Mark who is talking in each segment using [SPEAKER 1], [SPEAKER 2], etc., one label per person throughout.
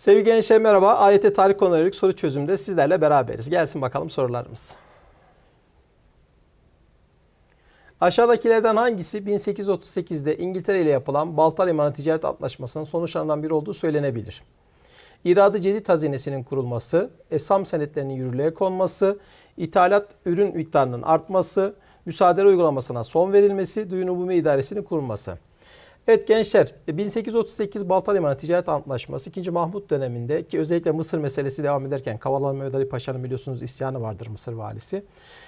[SPEAKER 1] Sevgili gençler merhaba. AYT tarih konuları soru çözümde sizlerle beraberiz. Gelsin bakalım sorularımız. Aşağıdakilerden hangisi 1838'de İngiltere ile yapılan Balta Limanı Ticaret Antlaşması'nın sonuçlarından biri olduğu söylenebilir? İradı Cedid Hazinesi'nin kurulması, esam senetlerinin yürürlüğe konması, ithalat ürün miktarının artması, müsaade uygulamasına son verilmesi, Duyun Umumi İdaresi'nin kurulması. Evet gençler 1838 Balta Limanı Ticaret Antlaşması 2. Mahmut döneminde ki özellikle Mısır meselesi devam ederken Kavala Mehmet Ali Paşa'nın biliyorsunuz isyanı vardır Mısır valisi.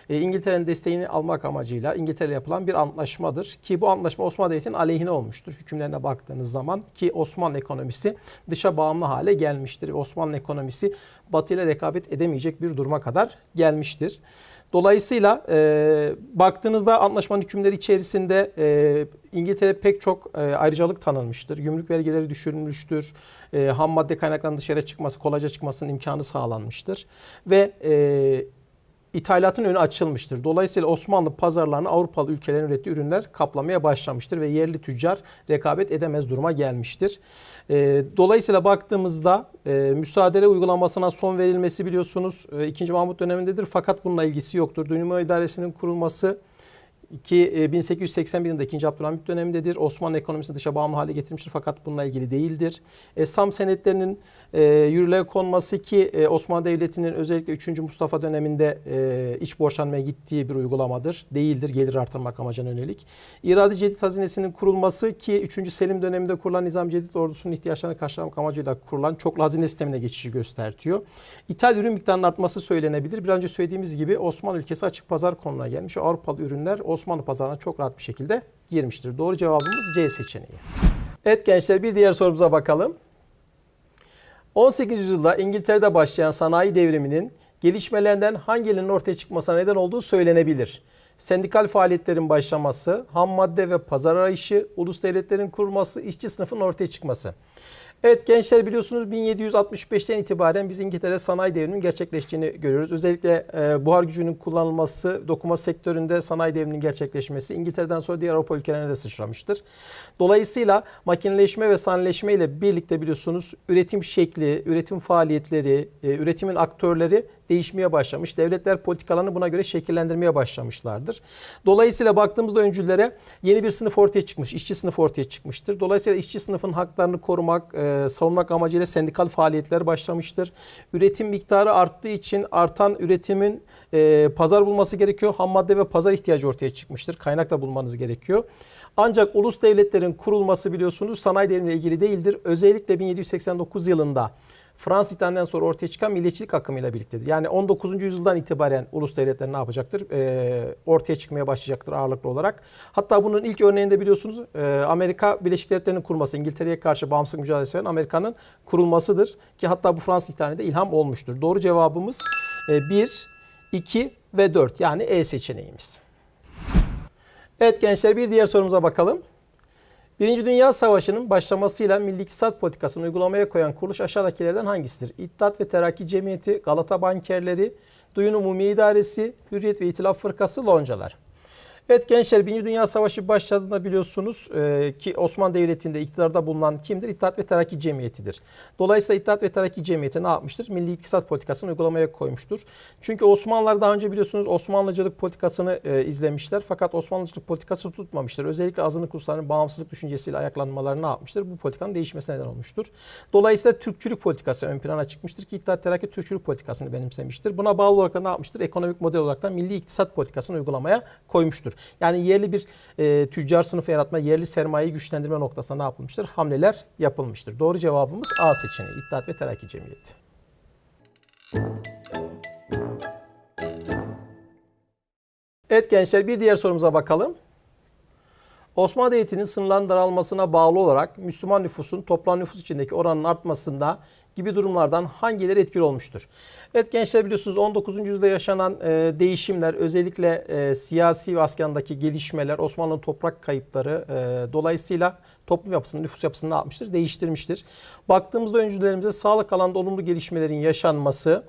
[SPEAKER 1] E, İngiltere'nin desteğini almak amacıyla İngiltere ile yapılan bir antlaşmadır. Ki bu antlaşma Osmanlı Devleti'nin aleyhine olmuştur. Hükümlerine baktığınız zaman ki Osmanlı ekonomisi dışa bağımlı hale gelmiştir. Osmanlı ekonomisi Batı ile rekabet edemeyecek bir duruma kadar gelmiştir. Dolayısıyla e, baktığınızda antlaşmanın hükümleri içerisinde e, İngiltere pek çok e, ayrıcalık tanınmıştır. Gümrük vergileri düşürülmüştür. E, ham madde kaynaklarının dışarı çıkması, kolayca çıkmasının imkanı sağlanmıştır. Ve e, ithalatın önü açılmıştır. Dolayısıyla Osmanlı pazarlarını Avrupalı ülkelerin ürettiği ürünler kaplamaya başlamıştır ve yerli tüccar rekabet edemez duruma gelmiştir. E, dolayısıyla baktığımızda e, müsaade uygulamasına son verilmesi biliyorsunuz e, 2. Mahmut dönemindedir fakat bununla ilgisi yoktur. Dünya İdaresi'nin kurulması ki 1881 yılında 2. Abdülhamit dönemindedir. Osmanlı ekonomisini dışa bağımlı hale getirmiştir fakat bununla ilgili değildir. E, Sam senetlerinin e, yürürlüğe konması ki e, Osmanlı Devleti'nin özellikle 3. Mustafa döneminde e, iç borçlanmaya gittiği bir uygulamadır. Değildir gelir artırmak amacına yönelik. İradi Cedid Hazinesi'nin kurulması ki 3. Selim döneminde kurulan Nizam Cedid ordusunun ihtiyaçlarını karşılamak amacıyla kurulan çoklu hazine sistemine geçişi göstertiyor. İthal ürün miktarının artması söylenebilir. Bir önce söylediğimiz gibi Osmanlı ülkesi açık pazar konuna gelmiş. Avrupalı ürünler Osmanlı pazarına çok rahat bir şekilde girmiştir. Doğru cevabımız C seçeneği. Evet gençler bir diğer sorumuza bakalım. 18. yüzyılda İngiltere'de başlayan sanayi devriminin gelişmelerinden hangilerinin ortaya çıkmasına neden olduğu söylenebilir. Sendikal faaliyetlerin başlaması, ham madde ve pazar arayışı, ulus devletlerin kurulması, işçi sınıfın ortaya çıkması. Evet gençler biliyorsunuz 1765'ten itibaren biz İngiltere sanayi devriminin gerçekleştiğini görüyoruz. Özellikle e, buhar gücünün kullanılması, dokuma sektöründe sanayi devriminin gerçekleşmesi İngiltere'den sonra diğer Avrupa ülkelerine de sıçramıştır. Dolayısıyla makineleşme ve sanayileşme ile birlikte biliyorsunuz üretim şekli, üretim faaliyetleri, e, üretimin aktörleri değişmeye başlamış. Devletler politikalarını buna göre şekillendirmeye başlamışlardır. Dolayısıyla baktığımızda öncüllere yeni bir sınıf ortaya çıkmış, işçi sınıfı ortaya çıkmıştır. Dolayısıyla işçi sınıfın haklarını korumak, e, savunmak amacıyla sendikal faaliyetler başlamıştır. Üretim miktarı arttığı için artan üretimin e, pazar bulması gerekiyor. Ham madde ve pazar ihtiyacı ortaya çıkmıştır. Kaynak da bulmanız gerekiyor. Ancak ulus devletlerin kurulması biliyorsunuz sanayi devrimiyle ilgili değildir. Özellikle 1789 yılında Fransız İhtilalinden sonra ortaya çıkan milliyetçilik akımıyla birliktedir. Yani 19. yüzyıldan itibaren ulus devletler ne yapacaktır? Ee, ortaya çıkmaya başlayacaktır ağırlıklı olarak. Hatta bunun ilk örneğinde biliyorsunuz e, Amerika Birleşik Devletleri'nin kurması, İngiltere'ye karşı bağımsızlık mücadelesi veren Amerika'nın kurulmasıdır. Ki hatta bu Fransız İhtilali'nde ilham olmuştur. Doğru cevabımız 1, 2 ve 4 yani E seçeneğimiz. Evet gençler bir diğer sorumuza bakalım. Birinci Dünya Savaşı'nın başlamasıyla Milli İktisat Politikası'nı uygulamaya koyan kuruluş aşağıdakilerden hangisidir? İttihat ve Terakki Cemiyeti, Galata Bankerleri, Duyun Umumi İdaresi, Hürriyet ve İtilaf Fırkası, Loncalar. Evet gençler Birinci Dünya Savaşı başladığında biliyorsunuz e, ki Osmanlı Devleti'nde iktidarda bulunan kimdir? İttihat ve Terakki Cemiyeti'dir. Dolayısıyla İttihat ve Terakki Cemiyeti ne yapmıştır? Milli İktisat Politikası'nı uygulamaya koymuştur. Çünkü Osmanlılar daha önce biliyorsunuz Osmanlıcılık politikasını e, izlemişler. Fakat Osmanlıcılık politikası tutmamıştır. Özellikle azınlık uluslarının bağımsızlık düşüncesiyle ayaklanmaları ne yapmıştır? Bu politikanın değişmesine neden olmuştur. Dolayısıyla Türkçülük politikası ön plana çıkmıştır ki İttihat Terakki Türkçülük politikasını benimsemiştir. Buna bağlı olarak da ne yapmıştır? Ekonomik model olarak da Milli İktisat Politikası'nı uygulamaya koymuştur. Yani yerli bir e, tüccar sınıfı yaratma, yerli sermayeyi güçlendirme noktasında ne yapılmıştır? Hamleler yapılmıştır. Doğru cevabımız A seçeneği. İttihat ve Terakki Cemiyeti. Evet gençler bir diğer sorumuza bakalım. Osmanlı Devleti'nin sınırların daralmasına bağlı olarak Müslüman nüfusun toplam nüfus içindeki oranın artmasında gibi durumlardan hangileri etkili olmuştur? Evet gençler biliyorsunuz 19. yüzyılda yaşanan e, değişimler özellikle e, siyasi ve askerindeki gelişmeler Osmanlı'nın toprak kayıpları e, dolayısıyla toplum yapısını, nüfus yapısını ne yapmıştır? Değiştirmiştir. Baktığımızda öncülerimize sağlık alanında olumlu gelişmelerin yaşanması,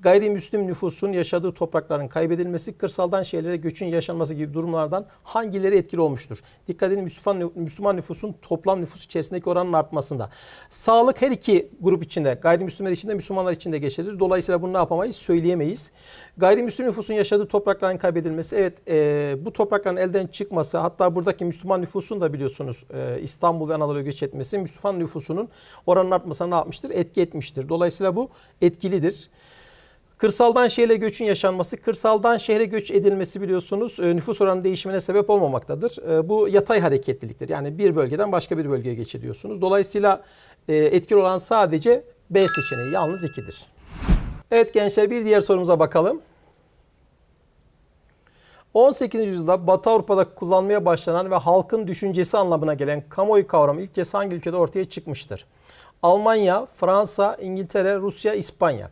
[SPEAKER 1] Gayrimüslim nüfusun yaşadığı toprakların kaybedilmesi, kırsaldan şehirlere göçün yaşanması gibi durumlardan hangileri etkili olmuştur? Dikkat edin Müslüman, Müslüman nüfusun toplam nüfus içerisindeki oranın artmasında. Sağlık her iki grup içinde, gayrimüslimler içinde, Müslümanlar içinde geçerlidir. Dolayısıyla bunu ne yapamayız? Söyleyemeyiz. Gayrimüslim nüfusun yaşadığı toprakların kaybedilmesi, evet e, bu toprakların elden çıkması, hatta buradaki Müslüman nüfusun da biliyorsunuz e, İstanbul ve Anadolu'ya göç etmesi, Müslüman nüfusunun oranın artmasına ne yapmıştır? Etki etmiştir. Dolayısıyla bu etkilidir. Kırsaldan şehre göçün yaşanması, kırsaldan şehre göç edilmesi biliyorsunuz e, nüfus oranı değişimine sebep olmamaktadır. E, Bu yatay hareketliliktir. Yani bir bölgeden başka bir bölgeye geçiliyorsunuz. Dolayısıyla e, etkili olan sadece B seçeneği yalnız 2'dir. Evet gençler bir diğer sorumuza bakalım. 18. yüzyılda Batı Avrupa'da kullanmaya başlanan ve halkın düşüncesi anlamına gelen kamuoyu kavramı ilk kez hangi ülkede ortaya çıkmıştır? Almanya, Fransa, İngiltere, Rusya, İspanya.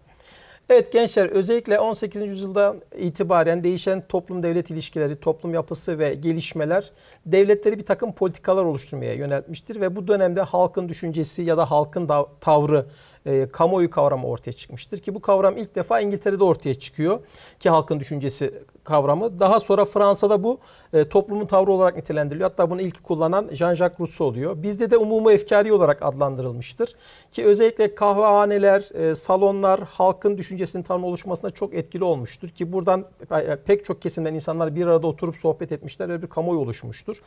[SPEAKER 1] Evet gençler özellikle 18. yüzyılda itibaren değişen toplum devlet ilişkileri, toplum yapısı ve gelişmeler devletleri bir takım politikalar oluşturmaya yöneltmiştir ve bu dönemde halkın düşüncesi ya da halkın tavrı, e, kamuoyu kavramı ortaya çıkmıştır ki bu kavram ilk defa İngiltere'de ortaya çıkıyor ki halkın düşüncesi kavramı. Daha sonra Fransa'da bu e, toplumun tavrı olarak nitelendiriliyor. Hatta bunu ilk kullanan Jean-Jacques Rousseau oluyor. Bizde de umumu efkari olarak adlandırılmıştır. Ki özellikle kahvehaneler, e, salonlar halkın düşüncesinin tam oluşmasına çok etkili olmuştur. Ki buradan e, pek çok kesimden insanlar bir arada oturup sohbet etmişler ve bir kamuoyu oluşmuştur.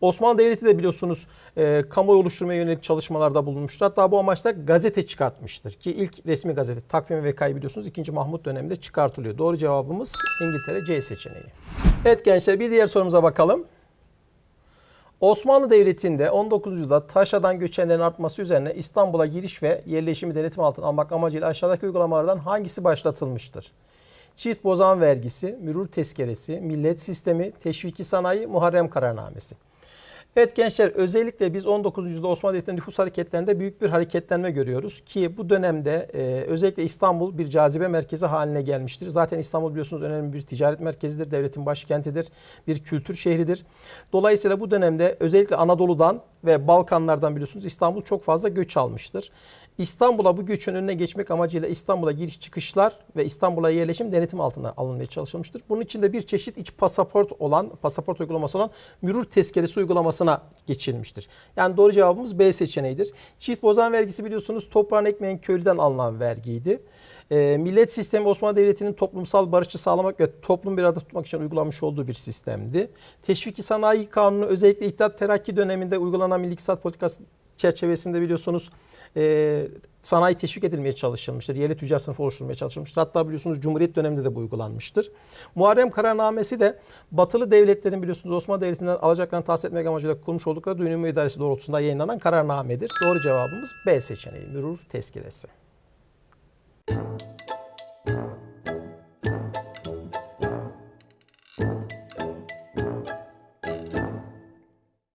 [SPEAKER 1] Osmanlı Devleti de biliyorsunuz e, kamuoyu oluşturmaya yönelik çalışmalarda bulunmuştur. Hatta bu amaçla gazete çıkartmıştır. Ki ilk resmi gazete Takvim ve Vekayı biliyorsunuz 2. Mahmut döneminde çıkartılıyor. Doğru cevabımız İngiltere C seçeneği. Evet gençler bir diğer sorumuza bakalım. Osmanlı Devleti'nde 19. yüzyılda taşradan göçenlerin artması üzerine İstanbul'a giriş ve yerleşimi denetim altına almak amacıyla aşağıdaki uygulamalardan hangisi başlatılmıştır? Çift bozan vergisi, mürür tezkeresi, millet sistemi, teşviki sanayi, Muharrem kararnamesi. Evet gençler özellikle biz 19. yüzyılda Osmanlı Devleti'nin nüfus hareketlerinde büyük bir hareketlenme görüyoruz ki bu dönemde e, özellikle İstanbul bir cazibe merkezi haline gelmiştir. Zaten İstanbul biliyorsunuz önemli bir ticaret merkezidir, devletin başkentidir, bir kültür şehridir. Dolayısıyla bu dönemde özellikle Anadolu'dan ve Balkanlardan biliyorsunuz İstanbul çok fazla göç almıştır. İstanbul'a bu göçün önüne geçmek amacıyla İstanbul'a giriş çıkışlar ve İstanbul'a yerleşim denetim altına alınmaya çalışılmıştır. Bunun için de bir çeşit iç pasaport olan, pasaport uygulaması olan mürür tezkeresi uygulamasına geçilmiştir. Yani doğru cevabımız B seçeneğidir. Çift bozan vergisi biliyorsunuz toprağın ekmeğin köylüden alınan vergiydi. Ee, millet sistemi Osmanlı Devleti'nin toplumsal barışı sağlamak ve toplum bir arada tutmak için uygulanmış olduğu bir sistemdi. Teşviki sanayi kanunu özellikle İttihat Terakki döneminde uygulanan milli iktisat politikası çerçevesinde biliyorsunuz e, sanayi teşvik edilmeye çalışılmıştır. Yerli tüccar sınıfı oluşturulmaya çalışılmıştır. Hatta biliyorsunuz Cumhuriyet döneminde de bu uygulanmıştır. Muharrem kararnamesi de batılı devletlerin biliyorsunuz Osmanlı Devleti'nden alacaklarını tahsil etmek amacıyla kurmuş oldukları duyunma idaresi doğrultusunda yayınlanan kararnamedir. Doğru cevabımız B seçeneği. Mürür tezkiresi.